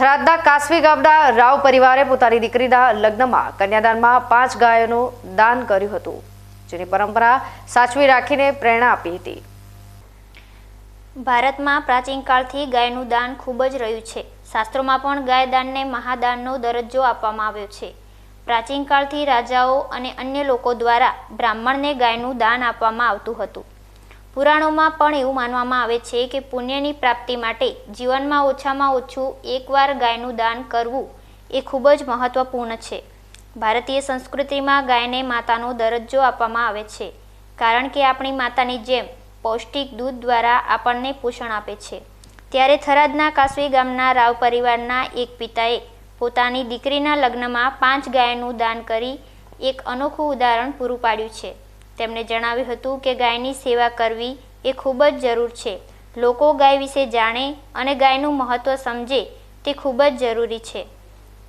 થરાદના કાસવી ગામના રાવ પરિવારે પોતાની દીકરીના લગ્નમાં કન્યાદાનમાં પાંચ ગાયોનું દાન કર્યું હતું, જેની પરંપરા સાચવી રાખીને પ્રેરણા આપી હતી. ભારતમાં પ્રાચીન કાળથી ગાયનું દાન ખૂબ જ રહ્યું છે. શાસ્ત્રોમાં પણ ગાય દાનને મહાદાનનો દરજ્જો આપવામાં આવ્યો છે. પ્રાચીન કાળથી રાજાઓ અને અન્ય લોકો દ્વારા બ્રાહ્મણને ગાયનું દાન આપવામાં આવતું હતું. પુરાણોમાં પણ એવું માનવામાં આવે છે કે પુણ્યની પ્રાપ્તિ માટે જીવનમાં ઓછામાં ઓછું એકવાર ગાયનું દાન કરવું એ ખૂબ જ મહત્વપૂર્ણ છે. ભારતીય સંસ્કૃતિમાં ગાયને માતાનો દરજ્જો આપવામાં આવે છે, કારણ કે આપણી માતાની જેમ પૌષ્ટિક દૂધ દ્વારા આપણને પોષણ આપે છે. ત્યારે થરાદના કાસવી ગામના રાવ પરિવારના એક પિતાએ પોતાની દીકરીના લગ્નમાં પાંચ ગાયનું દાન કરી એક અનોખું ઉદાહરણ પૂરું પાડ્યું છે. તેમણે જણાવ્યું હતું કે ગાયની સેવા કરવી એ ખૂબ જ જરૂર છે. લોકો ગાય વિશે જાણે અને ગાયનું મહત્ત્વ સમજે તે ખૂબ જ જરૂરી છે.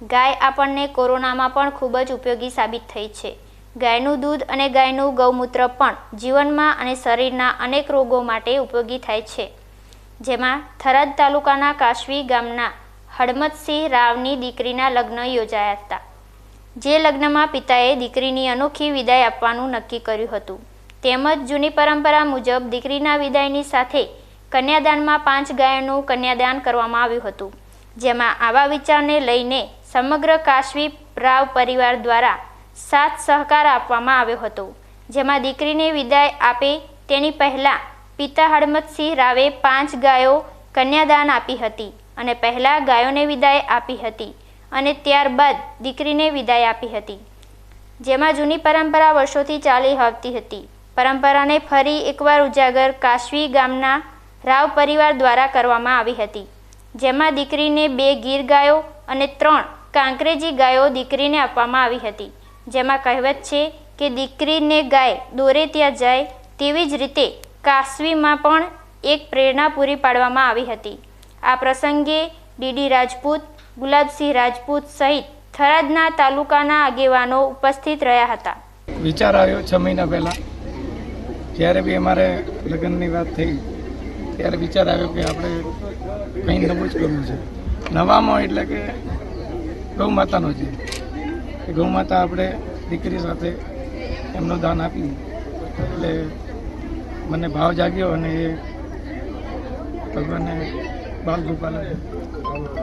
ગાય આપણને કોરોનામાં પણ ખૂબ જ ઉપયોગી સાબિત થઈ છે. ગાયનું દૂધ અને ગાયનું ગૌમૂત્ર પણ જીવનમાં અને શરીરના અનેક રોગો માટે ઉપયોગી થાય છે. જેમાં થરાદ તાલુકાના કાશવી ગામના હડમતસિંહ રાવની દીકરીના લગ્ન યોજાયા હતા. જે લગ્નમાં પિતાએ દીકરીની અનોખી વિદાય આપવાનું નક્કી કર્યું હતું. તેમજ જૂની પરંપરા મુજબ દીકરીના વિદાયની સાથે કન્યાદાનમાં પાંચ ગાયોનું કન્યાદાન કરવામાં આવ્યું હતું. જેમાં આવા વિચારને લઈને સમગ્ર કાશવી રાવ પરિવાર દ્વારા સાથ સહકાર આપવામાં આવ્યો હતો. જેમાં દીકરીને વિદાય આપે તેની પહેલાં પિતા હળમતસિંહ રાવે પાંચ ગાયો કન્યાદાન આપી હતી અને પહેલાં ગાયોને વિદાય આપી હતી. અને ત્યારબાદ દીકરીને વિદાય આપી હતી. જેમાં જૂની પરંપરા વર્ષોથી ચાલી આવતી હતી. પરંપરાને ફરી એકવાર ઉજાગર કાશવી ગામના રાવ પરિવાર દ્વારા કરવામાં આવી હતી. જેમાં દીકરીને બે ગીર ગાયો અને ત્રણ કાંકરેજી ગાયો દીકરીને આપવામાં આવી હતી. જેમાં કહેવત છે કે દીકરીને ગાય દોરે ત્યાં જાય તેવી જ રીતે કાશવીમાં પણ એક પ્રેરણા પૂરી પાડવામાં આવી હતી. આ પ્રસંગે ડીડી રાજપૂત ગુલાબસિંહ રાજપૂત સહિત થરાદના તાલુકાના આગેવાનો ઉપસ્થિત રહ્યા હતા. વિચાર આવ્યો છ મહિના પહેલાં. જ્યારે બી અમારે લગ્નની વાત થઈ, ત્યારે વિચાર આવ્યો કે આપણે કંઈ નવું જ કરવું છે. નવામાં એટલે કે ગૌ માતાનો છે. ગૌ માતા આપણે દીકરી સાથે એમનું દાન આપ્યું. એટલે મને ભાવ જાગ્યો અને એ ભગવાને બાલ ગોપાલે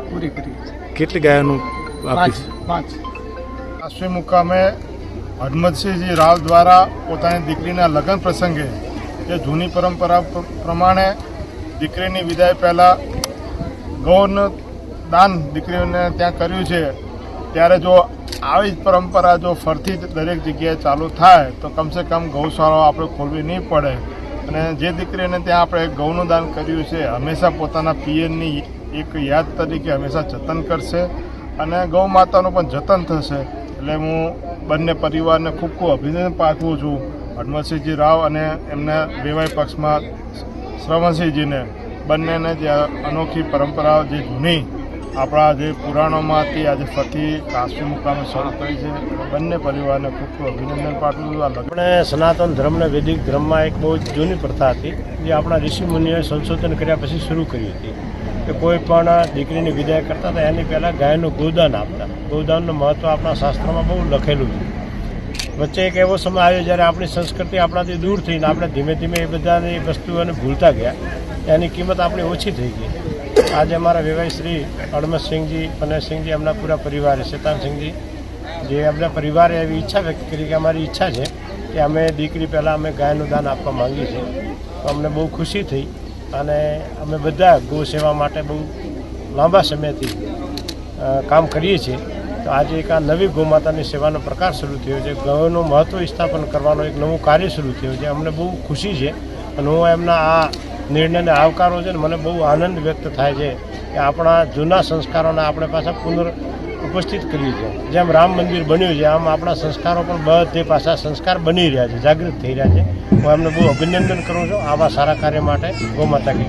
પૂરી કરી. કેટલી ગાયોનું પાંચ કાશ્મી મુકામે હરમતસિંહજી રાવ દ્વારા પોતાની દીકરીના લગ્ન પ્રસંગે જે જૂની પરંપરા પ્રમાણે દીકરીની વિદાય પહેલાં ગૌનું દાન દીકરીઓને ત્યાં કર્યું છે ત્યારે જો આવી જ પરંપરા જો ફરતી દરેક જગ્યાએ ચાલુ થાય તો કમસે કમ ગૌશાળાઓ આપણે ખોલવી નહીં પડે. અને જે દીકરીને ત્યાં આપણે ગૌનું દાન કર્યું છે, હંમેશા પોતાના પિયરની એક યાદ તરીકે હંમેશા જતન કરશે અને ગૌ માતાનું પણ જતન થશે. એટલે હું બંને પરિવારને ખૂબ ખૂબ અભિનંદન પાઠવું છું હનુમતસિંહજી રાવ અને એમના વેવાય પક્ષમાં શ્રવણસિંહજીને. બંનેને જે અનોખી પરંપરાઓ જે જૂની આપણા જે પુરાણોમાંથી આજે ફરતી કાશ્મી મુકામે શરૂ કરી છે બંને પરિવારને ખૂબ ખૂબ અભિનંદન પાઠવું આ આપણે સનાતન ધર્મને વૈદિક ધર્મમાં એક બહુ જ જૂની પ્રથા હતી, જે આપણા ઋષિમુનિઓએ સંશોધન કર્યા પછી શરૂ કરી હતી. કે કોઈ પણ દીકરીની વિદાય કરતા હતા, એની પહેલાં ગાયનું ગોદાન આપતા. ગોદાનનું મહત્ત્વ આપણા શાસ્ત્રમાં બહુ લખેલું છે. વચ્ચે એક એવો સમય આવ્યો જ્યારે આપણી સંસ્કૃતિ આપણાથી દૂર થઈને આપણે ધીમે ધીમે એ બધાની વસ્તુઓને ભૂલતા ગયા. એની કિંમત આપણી ઓછી થઈ ગઈ. આજે અમારા વેવાઈ શ્રી અડમતસિંહજી પનેરસિંહજી એમના પૂરા પરિવારે શેતાનસિંહજી જે એમના પરિવારે એવી ઈચ્છા વ્યક્ત કરી કે અમારી ઈચ્છા છે કે અમે દીકરી પહેલાં અમે ગાયનું દાન આપવા માંગીએ છીએ. તો અમને બહુ ખુશી થઈ અને અમે બધા ગૌ સેવા માટે બહુ લાંબા સમયથી કામ કરીએ છીએ. તો આજે એક આ નવી ગૌમાતાની સેવાનો પ્રકાર શરૂ થયો છે. ગૌનું મહત્ત્વ સ્થાપન કરવાનો એક નવું કાર્ય શરૂ થયું છે. અમને બહુ ખુશી છે અને હું એમના આ નિર્ણયને આવકારો છે ને મને બહુ આનંદ વ્યક્ત થાય છે કે આપણા જૂના સંસ્કારોને આપણે પાછા પુનઃ ઉપસ્થિત કરીએ છીએ. જેમ રામ મંદિર બન્યું છે, આમ આપણા સંસ્કારો પણ બધે પાછા સંસ્કાર બની રહ્યા છે, જાગૃત થઈ રહ્યા છે. હું એમને બહુ અભિનંદન કરું છું. આવા સારા કાર્ય માટે ગૌ માતા કી